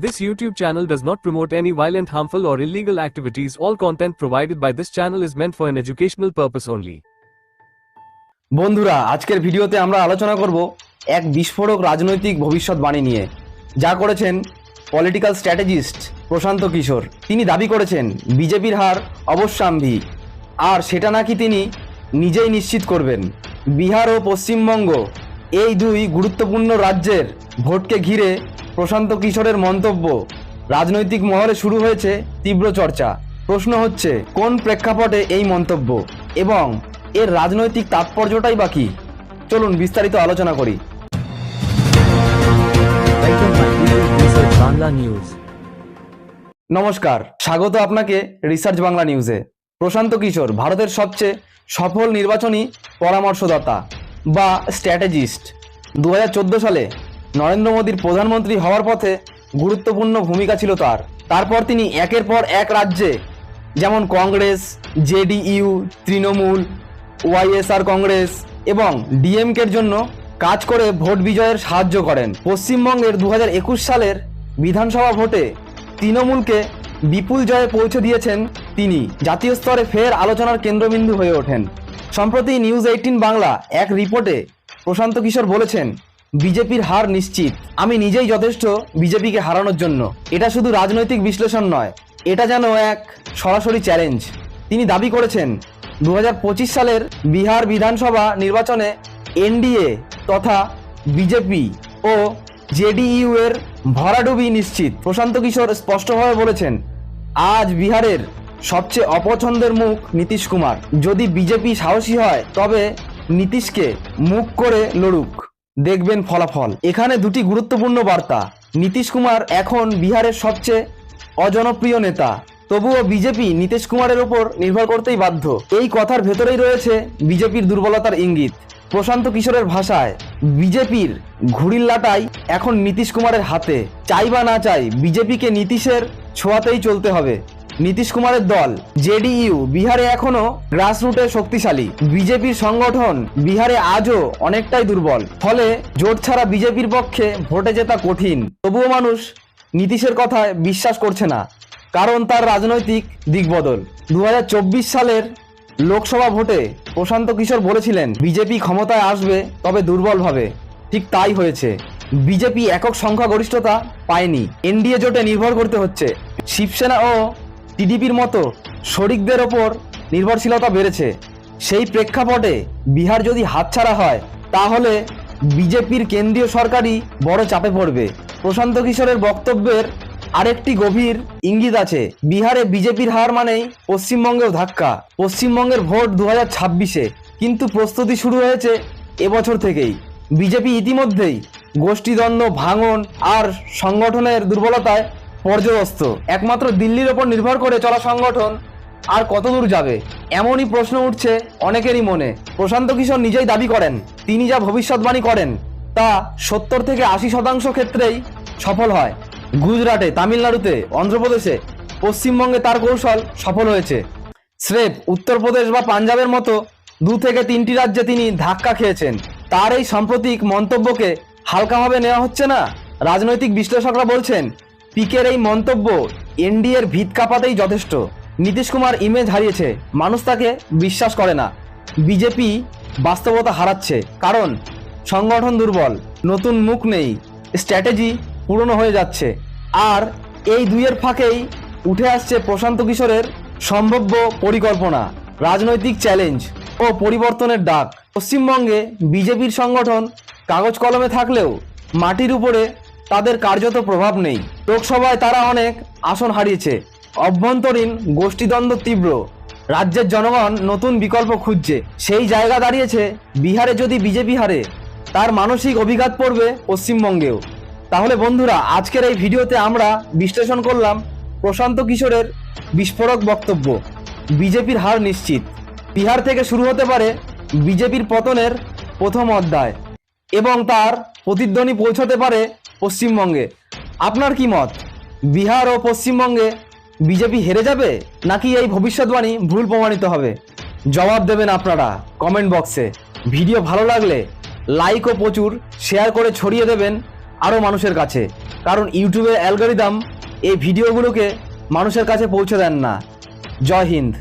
This YouTube channel does not promote any violent, harmful, or illegal activities. All content provided by this channel is meant for an educational purpose only. বন্ধুরা আজকের ভিডিওতে আমরা আলোচনা করব এক বিস্ফোরক রাজনৈতিক ভবিষ্যৎবাণী নিয়ে যা করেছেন পলিটিক্যাল স্ট্র্যাটেজিস্ট প্রশান্ত কিশোর তিনি দাবি করেছেন বিজেপির হার অবশ্যম্ভী আর সেটা নাকি তিনি নিজেই নিশ্চিত করবেন বিহার ও পশ্চিমবঙ্গ এই দুই গুরুত্বপূর্ণ রাজ্যের ভোটকে ঘিরে প্রশান্ত কিশোরের মন্তব্য। রাজনৈতিক মহলে শুরু হয়েছে তীব্র চর্চা। প্রশ্ন হচ্ছে কোন প্রেক্ষাপটে এই মন্তব্য? এবং এর রাজনৈতিক তাৎপর্যটাই বাকি চলুন বিস্তারিত আলোচনা করি। Bangla News. নমস্কার স্বাগত আপনাকে রিসার্চ বাংলা নিউজে প্রশান্ত কিশোর ভারতের সবচেয়ে সফল নির্বাচনী পরামর্শদাতা বা স্ট্র্যাটেজিস্ট। দু হাজার চোদ্দ সালে নরেন্দ্র মোদীর প্রধানমন্ত্রী হওয়ার পথে গুরুত্বপূর্ণ ভূমিকা ছিল তার। তারপর তিনি একের পর এক রাজ্যে, যেমন কংগ্রেস, জেডিইউ, তৃণমূল, ওয়াইএসআর কংগ্রেস এবং ডিএমকের জন্য কাজ করে ভোট বিজয়ের সাহায্য করেন। পশ্চিমবঙ্গের দু হাজার একুশ সালের বিধানসভা ভোটে তৃণমূলকে বিপুল জয়ে পৌঁছে দিয়েছেন তিনি। জাতীয় স্তরে ফের আলোচনার কেন্দ্রবিন্দু হয়ে ওঠেন। সম্প্রতি নিউজ এইটিন বাংলা এক রিপোর্টে প্রশান্ত কিশোর বলেছেন বিজেপির হার নিশ্চিত। আমি নিজেই যথেষ্ট বিজেপিকে হারানোর জন্য। এটা শুধু রাজনৈতিক বিশ্লেষণ নয়, এটা যেন এক সরাসরি চ্যালেঞ্জ তিনি দাবি করেছেন দু হাজার পঁচিশ সালের বিহার বিধানসভা নির্বাচনে এনডিএ তথা বিজেপি ও জেডিইউ এর ভরাডুবি নিশ্চিত। প্রশান্ত কিশোর স্পষ্টভাবে বলেছেন, আজ বিহারের সবচেয়ে অপছন্দের মুখ নীতিশ কুমার। যদি বিজেপি সাহসী হয়, তবে নীতিশকে মুখ করে লড়ুক। দেখবেন ফলাফল। এখানে দুটি গুরুত্বপূর্ণ বার্তা। নীতিশ কুমার এখন বিহারের সবচেয়ে অজনপ্রিয় নেতা। তবুও বিজেপি নীতিশ কুমারের ওপর নির্ভর করতেই বাধ্য। এই কথার ভেতরেই রয়েছে বিজেপির দুর্বলতার ইঙ্গিত। প্রশান্ত কিশোরের ভাষায়, বিজেপির ঘুড়িল্লাটাই এখন নীতিশ কুমারের হাতে। চাই বা না চাই, বিজেপিকে নীতিশের ছোঁয়াতেই চলতে হবে। নীতিশ কুমারের দল, জেডিইউ, বিহারে এখনও গ্রাসরুটে শক্তিশালী। বিজেপির সংগঠন বিহারে আজও অনেকটাই দুর্বল। ফলে জোট ছাড়া বিজেপির পক্ষে ভোটে জেতা কঠিন। তবুও মানুষ নীতিশের কথায় বিশ্বাস করছে না, কারণ তার রাজনৈতিক দিকবদল। দুহাজার চব্বিশ সালের লোকসভা ভোটে প্রশান্ত কিশোর বলেছিলেন, বিজেপি ক্ষমতায় আসবে, তবে দুর্বলভাবে ঠিক তাই হয়েছে। বিজেপি একক সংখ্যাগরিষ্ঠতা পায়নি। এনডিএ জোটে নির্ভর করতে হচ্ছে। শিবসেনা ও টিডিপির মতো শরিকদের ওপর নির্ভরশীলতা বেড়েছে। সেই প্রেক্ষাপটে বিহার যদি হাতছাড়া হয়, তাহলে বিজেপির কেন্দ্রীয় সরকারই বড় চাপে পড়বে। প্রশান্ত কিশোরের বক্তব্যের আরেকটি গভীর ইঙ্গিত আছে। বিহারে বিজেপির হার মানেই পশ্চিমবঙ্গেও ধাক্কা। পশ্চিমবঙ্গের ভোট দু ছাব্বিশে, কিন্তু প্রস্তুতি শুরু হয়েছে এবছর থেকেই। বিজেপি ইতিমধ্যেই গোষ্ঠীদ্বন্দ্ব, ভাঙন আর সংগঠনের দুর্বলতায় পর্যবস্ত। একমাত্র দিল্লির ওপর নির্ভর করে চলা সংগঠন আর কত দূর যাবে? এমনই প্রশ্ন উঠছে অনেকেরই মনে। প্রশান্ত কিশোর নিজেই দাবি করেন, তিনি যা ভবিষ্যৎবাণী করেন, তা সত্তর থেকে আশি শতাংশ ক্ষেত্রেই সফল হয়। গুজরাটে, তামিলনাড়ুতে, অন্ধ্রপ্রদেশে, পশ্চিমবঙ্গে তার কৌশল সফল হয়েছে। স্রেফ উত্তরপ্রদেশ বা পাঞ্জাবের মতো দু থেকে তিনটি রাজ্যে তিনি ধাক্কা খেয়েছেন। তার এই সাম্প্রতিক মন্তব্যকে হালকাভাবে নেওয়া হচ্ছে না? রাজনৈতিক বিশ্লেষকরা বলছেন পিকের এই মন্তব্য এনডিএর ভিত কাঁপাতেই যথেষ্ট। নীতিশ কুমার ইমেজ হারিয়েছে, মানুষ তাকে বিশ্বাস করে না। বিজেপি বাস্তবতা হারাচ্ছে, কারণ সংগঠন দুর্বল, নতুন মুখ নেই স্ট্র্যাটেজি পুরনো হয়ে যাচ্ছে। আর এই দুইয়ের ফাঁকেই উঠে আসছে প্রশান্ত কিশোরের সম্ভাব্য পরিকল্পনা, রাজনৈতিক চ্যালেঞ্জ ও পরিবর্তনের ডাক। পশ্চিমবঙ্গে বিজেপির সংগঠন কাগজ কলমে থাকলেও মাটির উপরে তাদের কার্যত প্রভাব নেই। লোকসভায় তারা অনেক আসন হারিয়েছে। অভ্যন্তরীণ গোষ্ঠীদ্বন্দ্ব তীব্র। রাজ্যের জনগণ নতুন বিকল্প খুঁজছে। সেই জায়গা দাঁড়িয়েছে বিহারে যদি বিজেপি হারে, তার মানসিক অভিঘাত পড়বে পশ্চিমবঙ্গেও। তাহলে বন্ধুরা, আজকের এই ভিডিওতে আমরা বিশ্লেষণ করলাম প্রশান্ত কিশোরের বিস্ফোরক বক্তব্য। বিজেপির হার নিশ্চিত। বিহার থেকে শুরু হতে পারে বিজেপির পতনের প্রথম অধ্যায়। এবং তার প্রতিধ্বনি পৌঁছতে পারে পশ্চিমবঙ্গে। আপনার কি মত? বিহার ও পশ্চিমবঙ্গে বিজেপি হেরে যাবে নাকি এই ভবিষ্যৎবাণী ভুল প্রমাণিত হবে? জবাব দেবেন আপনারা কমেন্ট বক্সে। ভিডিও ভালো লাগলে লাইক ও প্রচুর শেয়ার করে ছড়িয়ে দেবেন আরও মানুষের কাছে। কারণ ইউটিউবের অ্যালগোরিদম এই ভিডিওগুলোকে মানুষের কাছে পৌঁছে দেন না। জয় হিন্দ।